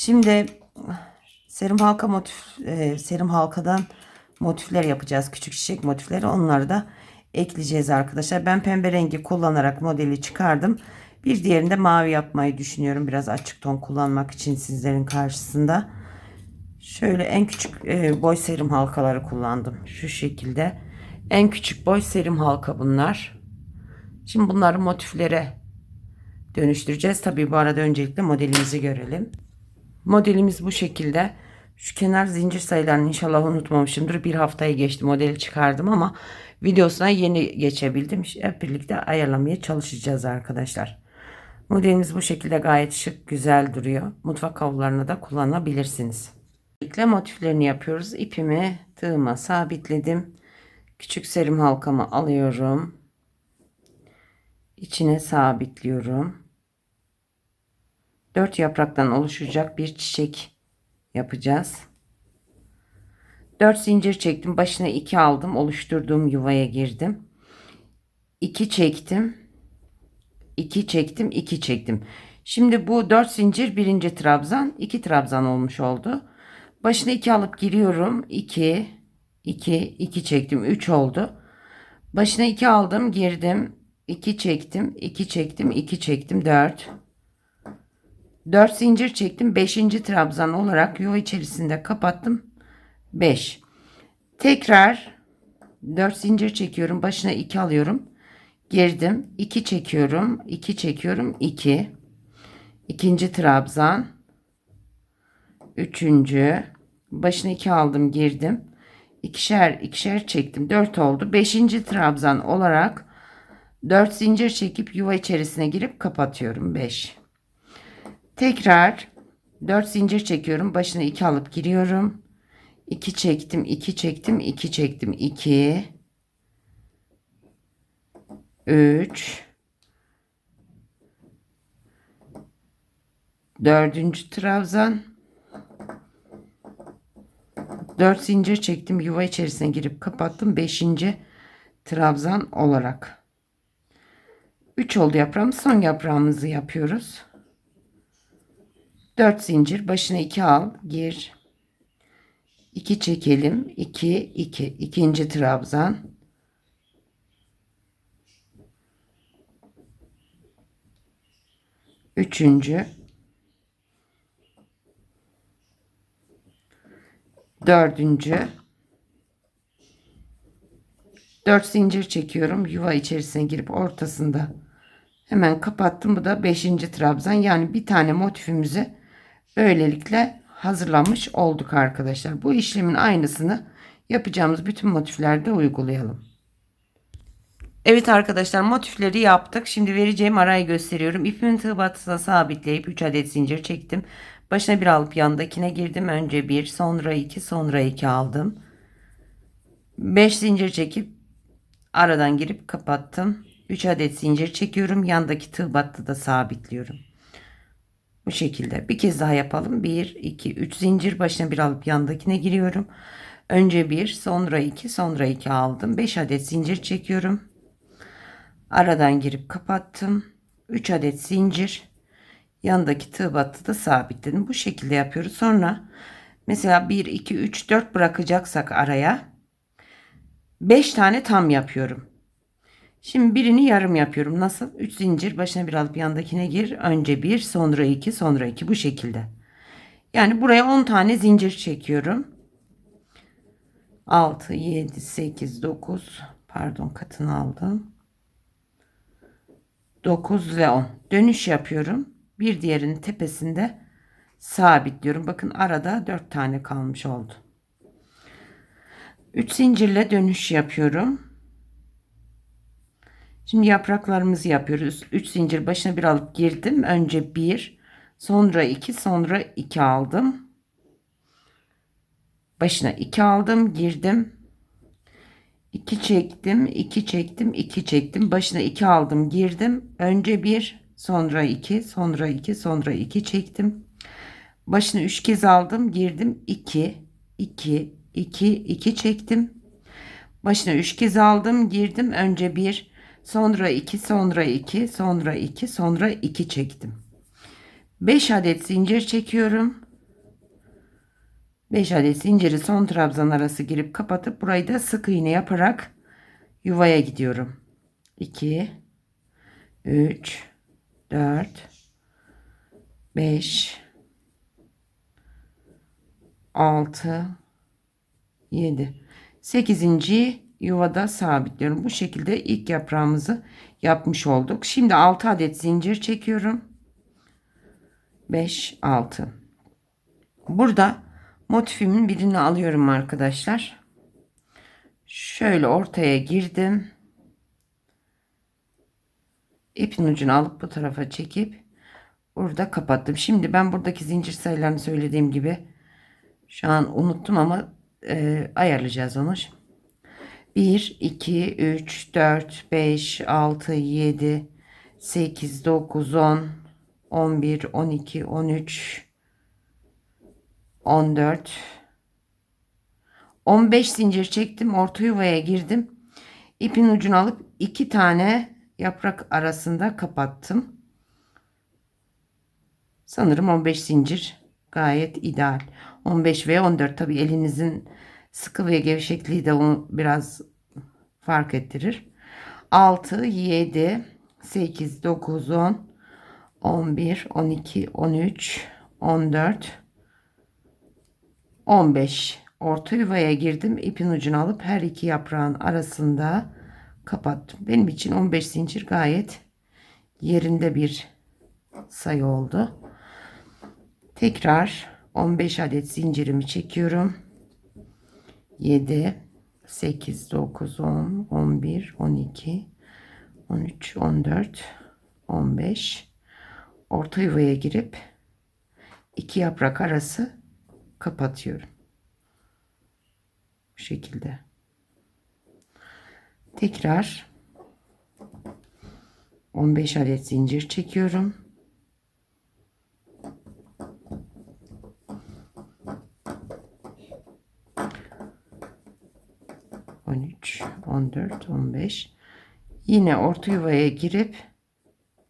Şimdi serum halka motif e, serum halkadan motifler yapacağız. Küçük çiçek motifleri. Onları da ekleyeceğiz arkadaşlar. Ben pembe rengi kullanarak modeli çıkardım. Bir diğerinde mavi yapmayı düşünüyorum. Biraz açık ton kullanmak için sizlerin karşısında. Şöyle en küçük e, boy serum halkaları kullandım. Şu şekilde. En küçük boy serum halka bunlar. Şimdi bunları motiflere dönüştüreceğiz. Tabii bu arada öncelikle modelimizi görelim. Modelimiz bu şekilde. Şu kenar zincir sayılarını inşallah unutmamışımdır. Bir haftayı geçti modeli çıkardım ama videosuna yeni geçebildim. Hep birlikte ayarlamaya çalışacağız arkadaşlar. Modelimiz bu şekilde gayet şık güzel duruyor. Mutfak havlularına da kullanabilirsiniz. İlkle motiflerini yapıyoruz. İpimi tığıma sabitledim. Küçük serim halkamı alıyorum. İçine sabitliyorum. 4 yapraktan oluşacak bir çiçek yapacağız. 4 zincir çektim. Başına 2 aldım. Oluşturduğum yuvaya girdim. 2 çektim. 2 çektim. 2 çektim. Şimdi bu 4 zincir birinci trabzan. 2 trabzan olmuş oldu. Başına 2 alıp giriyorum. 2 2 2 çektim. 3 oldu. Başına 2 aldım. Girdim. 2 çektim. 2 çektim. 2 çektim. 4 4 zincir çektim. 5. trabzan olarak yuva içerisinde kapattım. 5. Tekrar 4 zincir çekiyorum. Başına 2 alıyorum. Girdim. 2 çekiyorum. 2 çekiyorum. 2. İkinci trabzan. Üçüncü. Başına 2 aldım. Girdim. İkişer ikişer çektim. 4 oldu. 5. trabzan olarak 4 zincir çekip yuva içerisine girip kapatıyorum. 5. Tekrar 4 zincir çekiyorum. Başına 2 alıp giriyorum. 2 çektim, 2 çektim, 2 çektim. 2 3 Dördüncü trabzan 4 zincir çektim. Yuva içerisine girip kapattım. 5. trabzan olarak. 3 oldu yaprağımız. Son yaprağımızı yapıyoruz. 4 zincir başına 2 al gir. 2 çekelim 2 2 ikinci trabzan. Üçüncü. Dördüncü. 4 zincir çekiyorum yuva içerisine girip ortasında. Hemen kapattım bu da 5. trabzan. Yani bir tane motifimizi Böylelikle hazırlamış olduk arkadaşlar. Bu işlemin aynısını yapacağımız bütün motiflerde uygulayalım. Evet arkadaşlar motifleri yaptık. Şimdi vereceğim arayı gösteriyorum. İpimin tığ batısına sabitleyip 3 adet zincir çektim. Başına bir alıp yanındakine girdim. Önce bir sonra iki sonra iki aldım. 5 zincir çekip aradan girip kapattım. 3 adet zincir çekiyorum. Yandaki tığ battı da sabitliyorum. Bu şekilde bir kez daha yapalım. 1, 2, 3 zincir başına bir alıp yandakine giriyorum. Önce 1, sonra 2, sonra 2 aldım. 5 adet zincir çekiyorum. Aradan girip kapattım. 3 adet zincir. Yandaki tığ battı da sabitledim. Bu şekilde yapıyoruz. Sonra mesela 1, 2, 3, 4 bırakacaksak araya 5 tane tam yapıyorum. Şimdi birini yarım yapıyorum. Nasıl? 3 zincir başına bir alıp yandakine gir. Önce bir sonra iki sonra iki bu şekilde. Yani buraya 10 tane zincir çekiyorum. 6, 7, 8, 9 pardon katını aldım. 9 ve 10 dönüş yapıyorum. Bir diğerinin tepesinde sabitliyorum. Bakın arada 4 tane kalmış oldu. 3 zincirle dönüş yapıyorum. Şimdi yapraklarımızı yapıyoruz. 3 zincir başına bir alıp girdim. Önce 1, Sonra 2 sonra 2 aldım. Başına 2 aldım girdim. 2 çektim 2 çektim 2 çektim. Başına 2 aldım girdim. Önce 1 sonra 2 sonra 2 sonra 2 çektim. Başına 3 kez aldım girdim 2 2 2 2 çektim. Başına 3 kez aldım girdim. Önce 1 sonra 2 sonra 2 sonra 2 sonra 2 çektim. 5 adet zincir çekiyorum. 5 adet zinciri son trabzan arası girip kapatıp burayı da sık iğne yaparak yuvaya gidiyorum. 2 3 4 5 6 7 8. yuvada sabitliyorum. Bu şekilde ilk yaprağımızı yapmış olduk. Şimdi 6 adet zincir çekiyorum. 5 6 Burada motifimin birini alıyorum arkadaşlar. Şöyle ortaya girdim. İpin ucunu alıp bu tarafa çekip burada kapattım. Şimdi ben buradaki zincir sayılarını söylediğim gibi şu an unuttum ama e, ayarlayacağız onu. 1 2 3 4 5 6 7 8 9 10 11 12 13 14 15 zincir çektim orta yuvaya girdim. İpin ucunu alıp iki tane yaprak arasında kapattım. Sanırım 15 zincir gayet ideal. 15 ve 14 tabi elinizin sıkı ve gevşekliği de onu biraz fark ettirir. 6 7 8 9 10 11 12 13 14 15 orta yuvaya girdim ipin ucunu alıp her iki yaprağın arasında kapattım. Benim için 15 zincir gayet yerinde bir sayı oldu. Tekrar 15 adet zincirimi çekiyorum 7 8 9 10 11 12 13 14 15 orta yuvaya girip iki yaprak arası kapatıyorum. Bu şekilde. Tekrar 15 adet zincir çekiyorum. 14, 15. Yine orta yuvaya girip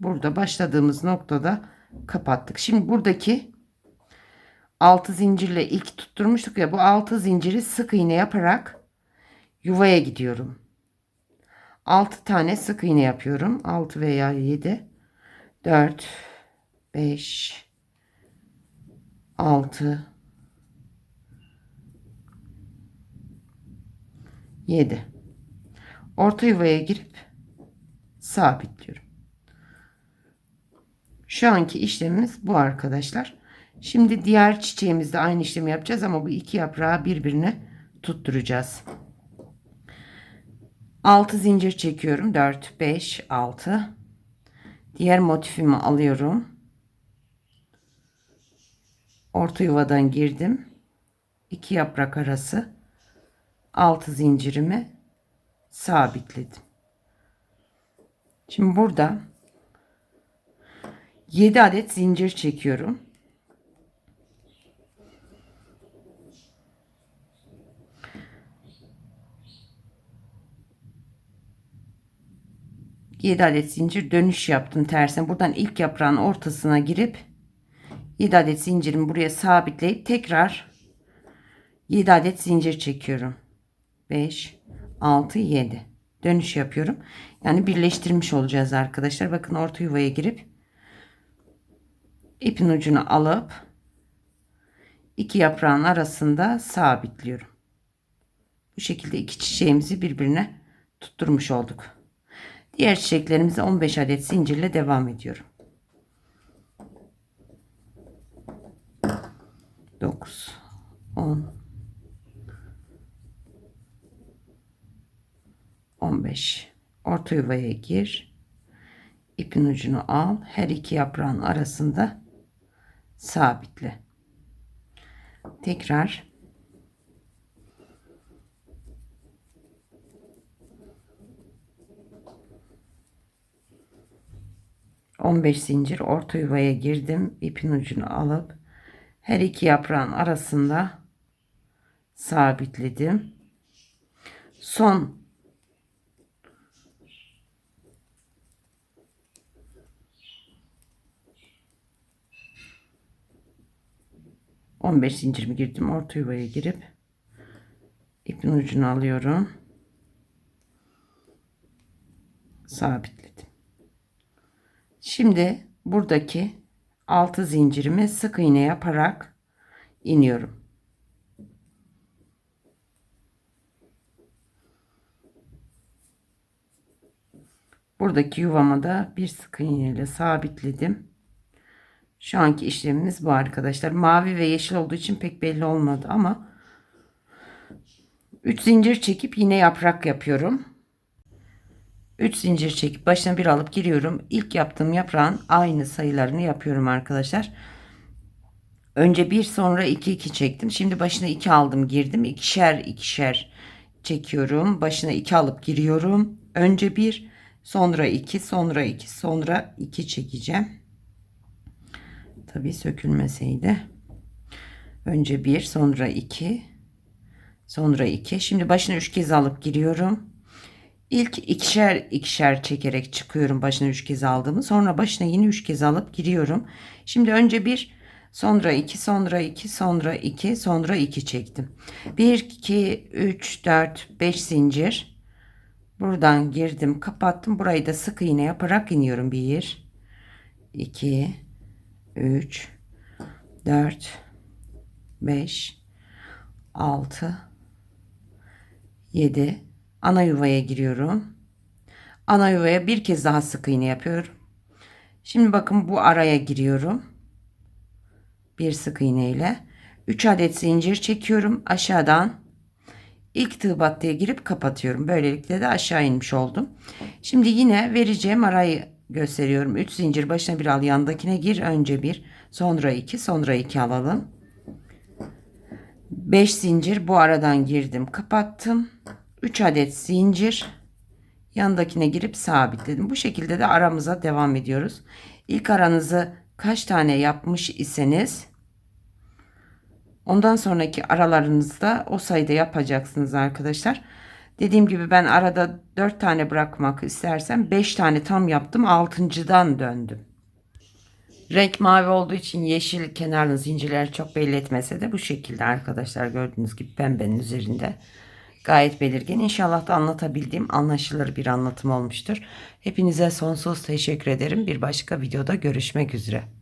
burada başladığımız noktada kapattık. Şimdi buradaki 6 zincirle ilk tutturmuştuk ya bu 6 zinciri sık iğne yaparak yuvaya gidiyorum. 6 tane sık iğne yapıyorum. 6 veya 7 4 5 6 7 orta yuvaya girip sabitliyorum. Şu anki işlemimiz bu arkadaşlar. Şimdi diğer çiçeğimizde aynı işlemi yapacağız ama bu iki yaprağı birbirine tutturacağız. 6 zincir çekiyorum. 4, 5, 6. Diğer motifimi alıyorum. Orta yuvadan girdim. 2 yaprak arası 6 zincirimi sabitledim. Şimdi burada 7 adet zincir çekiyorum. 7 adet zincir dönüş yaptım tersine. Buradan ilk yaprağın ortasına girip 7 adet zincirimi buraya sabitleyip tekrar 7 adet zincir çekiyorum. 5 6 7 dönüş yapıyorum. Yani birleştirmiş olacağız arkadaşlar. Bakın orta yuvaya girip ipin ucunu alıp iki yaprağın arasında sabitliyorum. Bu şekilde iki çiçeğimizi birbirine tutturmuş olduk. Diğer çiçeklerimize 15 adet zincirle devam ediyorum. 9 10 15 orta yuvaya gir ipin ucunu al her iki yaprağın arasında sabitle. Tekrar 15 zincir orta yuvaya girdim. İpin ucunu alıp her iki yaprağın arasında sabitledim. Son 15 zincirimi girdim. Orta yuvaya girip ipin ucunu alıyorum. Sabitledim. Şimdi buradaki 6 zincirimi sık iğne yaparak iniyorum. Buradaki yuvama da bir sık iğne ile sabitledim. Şu anki işlemimiz bu arkadaşlar. Mavi ve yeşil olduğu için pek belli olmadı ama 3 zincir çekip yine yaprak yapıyorum. 3 zincir çekip başına bir alıp giriyorum. İlk yaptığım yaprağın aynı sayılarını yapıyorum arkadaşlar. Önce bir sonra 2 2 çektim. Şimdi başına 2 aldım girdim. ikişer ikişer çekiyorum. Başına 2 alıp giriyorum. Önce bir sonra 2 sonra 2 sonra 2 çekeceğim. Tabii sökülmeseydi. Önce 1 sonra 2 sonra 2. Şimdi başına 3 kez alıp giriyorum. İlk ikişer ikişer çekerek çıkıyorum başına 3 kez aldığımı. Sonra başına yine 3 kez alıp giriyorum. Şimdi önce 1 sonra 2 sonra 2 sonra 2 sonra 2 çektim. 1 2 3 4 5 zincir. Buradan girdim, kapattım. Burayı da sık iğne yaparak iniyorum. 1 2 3 4 5 6 7 ana yuvaya giriyorum. Ana yuvaya bir kez daha sık iğne yapıyorum. Şimdi bakın bu araya giriyorum. Bir sık iğne ile 3 adet zincir çekiyorum aşağıdan. ilk tığ battıya girip kapatıyorum. Böylelikle de aşağı inmiş oldum. Şimdi yine vereceğim arayı gösteriyorum. 3 zincir başına bir al yandakine gir. Önce bir sonra 2 sonra 2 alalım. 5 zincir bu aradan girdim kapattım. 3 adet zincir yandakine girip sabitledim. Bu şekilde de aramıza devam ediyoruz. İlk aranızı kaç tane yapmış iseniz ondan sonraki aralarınızda o sayıda yapacaksınız arkadaşlar. Dediğim gibi ben arada 4 tane bırakmak istersem 5 tane tam yaptım. 6.dan döndüm. Renk mavi olduğu için yeşil kenarlı zincirler çok belli etmese de bu şekilde arkadaşlar gördüğünüz gibi pembenin üzerinde gayet belirgin. İnşallah da anlatabildiğim anlaşılır bir anlatım olmuştur. Hepinize sonsuz teşekkür ederim. Bir başka videoda görüşmek üzere.